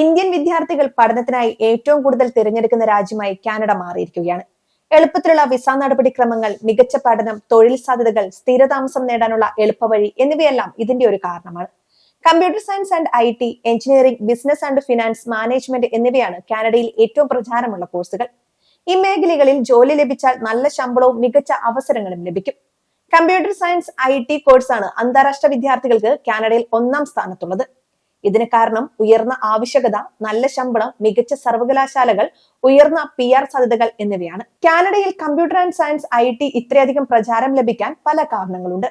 Indian വിദ്യാർത്ഥികൾ പഠനത്തിനായി ഏറ്റവും കൂടുതൽ തിരഞ്ഞെടുക്കുന്ന രാജ്യമായി കാനഡ മാറിയിരിക്കുകയാണ്. എളുപ്പത്തിലുള്ള വിസ നടപടിക്രമങ്ങൾ മികച്ച പഠനം തൊഴിൽ സാധ്യതകൾ സ്ഥിരതാമസം നേടാനുള്ള എളുപ്പവഴി എന്നിവയെല്ലാം ഇതിന്റെ ഒരു കാരണമാണ്. Computer science and I T engineering business and finance management എന്നിവയാണ് കാനഡയിൽ ഏറ്റവും പ്രചാരമുള്ള കോഴ്സുകൾ. ഈ മേഖലകളിൽ ജോലി ലഭിച്ചാൽ നല്ല ശമ്പളവും മികച്ച അവസരങ്ങളും ലഭിക്കും. കമ്പ്യൂട്ടർ സയൻസ് ഐ ടി കോഴ്സാണ് അന്താരാഷ്ട്ര വിദ്യാർത്ഥികൾക്ക് കാനഡയിൽ ഒന്നാം സ്ഥാനത്തുള്ളത്. ഇതിന് കാരണം ഉയർന്ന ആവശ്യകത നല്ല ശമ്പളം മികച്ച സർവകലാശാലകൾ ഉയർന്ന പി ആർ സാധ്യതകൾ എന്നിവയാണ്. കാനഡയിൽ computer and science I T ഇത്രയധികം പ്രചാരം ലഭിക്കാൻ പല കാരണങ്ങളുണ്ട്.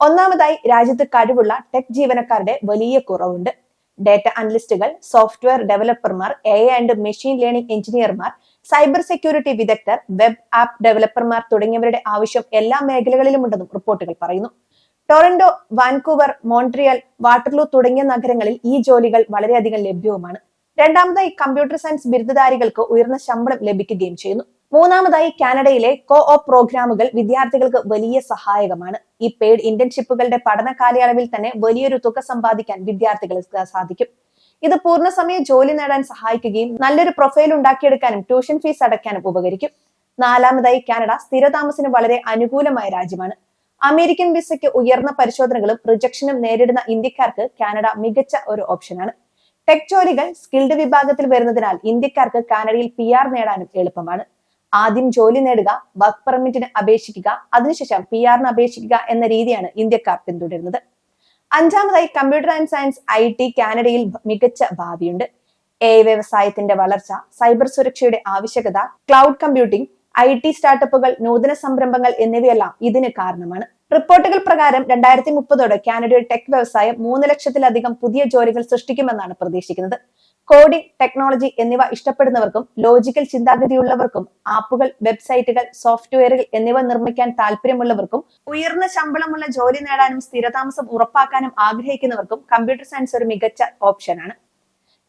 ഒന്നാമതായി രാജ്യത്ത് കഴിവുള്ള ടെക് ജീവനക്കാരുടെ വലിയ കുറവുണ്ട്. ഡേറ്റ അനലിസ്റ്റുകൾ സോഫ്റ്റ്വെയർ ഡെവലപ്പർമാർ എ ആൻഡ് മെഷീൻ ലേണിംഗ് എഞ്ചിനീയർമാർ സൈബർ സെക്യൂരിറ്റി വിദഗ്ധർ വെബ് ആപ്പ് ഡെവലപ്പർമാർ തുടങ്ങിയവരുടെ ആവശ്യം എല്ലാ മേഖലകളിലുമുണ്ടെന്നും റിപ്പോർട്ടുകൾ പറയുന്നു. ടൊറന്റോ വാൻകൂവർ മോൺട്രിയൽ വാട്ടർലൂ തുടങ്ങിയ നഗരങ്ങളിൽ ഈ ജോലികൾ വളരെയധികം ലഭ്യവുമാണ്. രണ്ടാമതായി കമ്പ്യൂട്ടർ സയൻസ് ബിരുദധാരികൾക്ക് ഉയർന്ന ശമ്പളം ലഭിക്കുകയും ചെയ്യുന്നു. മൂന്നാമതായി കാനഡയിലെ കോ ഓപ്പ് പ്രോഗ്രാമുകൾ വിദ്യാർത്ഥികൾക്ക് വലിയ സഹായകമാണ്. ഈ പെയ്ഡ് ഇന്റേൺഷിപ്പുകളുടെ പഠന കാലയളവിൽ തന്നെ വലിയൊരു തുക സമ്പാദിക്കാൻ വിദ്യാർത്ഥികൾക്ക് സാധിക്കും. ഇത് പൂർണസമയ ജോലി നേടാൻ സഹായിക്കുകയും നല്ലൊരു പ്രൊഫൈൽ ഉണ്ടാക്കിയെടുക്കാനും ട്യൂഷൻ ഫീസ് അടയ്ക്കാനും ഉപകരിക്കും. നാലാമതായി കാനഡ സ്ഥിരതാമസിന് വളരെ അനുകൂലമായ രാജ്യമാണ്. അമേരിക്കൻ വിസയ്ക്ക് ഉയർന്ന പരിശോധനകളും റിജക്ഷനും നേരിടുന്ന ഇന്ത്യക്കാർക്ക് കാനഡ മികച്ച ഒരു ഓപ്ഷനാണ്. ടെക് ജോലികൾ സ്കിൽഡ് വിഭാഗത്തിൽ വരുന്നതിനാൽ ഇന്ത്യക്കാർക്ക് കാനഡയിൽ പി ആർ നേടാനും എളുപ്പമാണ്. ആദ്യം ജോലി നേടുക വർക്ക് പെർമിറ്റിന് അപേക്ഷിക്കുക അതിനുശേഷം പി ആറിന് അപേക്ഷിക്കുക എന്ന രീതിയാണ് ഇന്ത്യക്കാർ പിന്തുടരുന്നത്. അഞ്ചാമതായി computer and science I T കാനഡയിൽ മികച്ച ഭാവിയുണ്ട്. എ വ്യവസായത്തിന്റെ വളർച്ച സൈബർ സുരക്ഷയുടെ ആവശ്യകത ക്ലൗഡ് കമ്പ്യൂട്ടിംഗ് ഐ ടി സ്റ്റാർട്ടപ്പുകൾ നൂതന സംരംഭങ്ങൾ എന്നിവയെല്ലാം ഇതിന് കാരണമാണ്. റിപ്പോർട്ടുകൾ പ്രകാരം രണ്ടായിരത്തി മുപ്പതോടെ കാനഡയുടെ ടെക് വ്യവസായം മൂന്ന് ലക്ഷത്തിലധികം പുതിയ ജോലികൾ സൃഷ്ടിക്കുമെന്നാണ് പ്രതീക്ഷിക്കുന്നത്. കോഡിംഗ് ടെക്നോളജി എന്നിവ ഇഷ്ടപ്പെടുന്നവർക്കും ലോജിക്കൽ ചിന്താഗതിയുള്ളവർക്കും ആപ്പുകൾ വെബ്സൈറ്റുകൾ സോഫ്റ്റ്വെയറുകൾ എന്നിവ നിർമ്മിക്കാൻ താല്പര്യമുള്ളവർക്കും ഉയർന്ന ശമ്പളമുള്ള ജോലി നേടാനും സ്ഥിരതാമസം ഉറപ്പാക്കാനും ആഗ്രഹിക്കുന്നവർക്കും കമ്പ്യൂട്ടർ സയൻസ് ഒരു മികച്ച ഓപ്ഷനാണ്.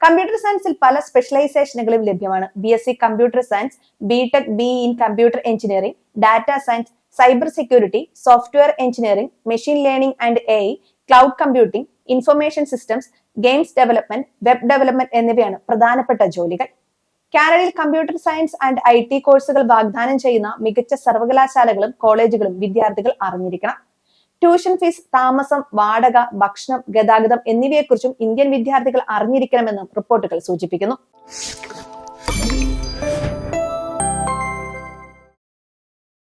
കമ്പ്യൂട്ടർ സയൻസിൽ പല സ്പെഷ്യലൈസേഷനുകളും ലഭ്യമാണ്. B S C computer science B tech B in computer engineering data science cyber security software engineering machine learning and A cloud computing information systems games development web development എന്നിവയാണ് പ്രധാനപ്പെട്ട ജോലികൾ. കാനഡയിൽ computer science and I T കോഴ്സുകൾ വാഗ്ദാനം ചെയ്യുന്ന മികച്ച സർവകലാശാലകളും കോളേജുകളും വിദ്യാർത്ഥികൾ അറിഞ്ഞിരിക്കണം. ട്യൂഷൻ ഫീസ് താമസം വാടക ഭക്ഷണം ഗതാഗതം എന്നിവയെക്കുറിച്ചും ഇന്ത്യൻ വിദ്യാർത്ഥികൾ അറിഞ്ഞിരിക്കണമെന്നും റിപ്പോർട്ടുകൾ സൂചിപ്പിക്കുന്നു.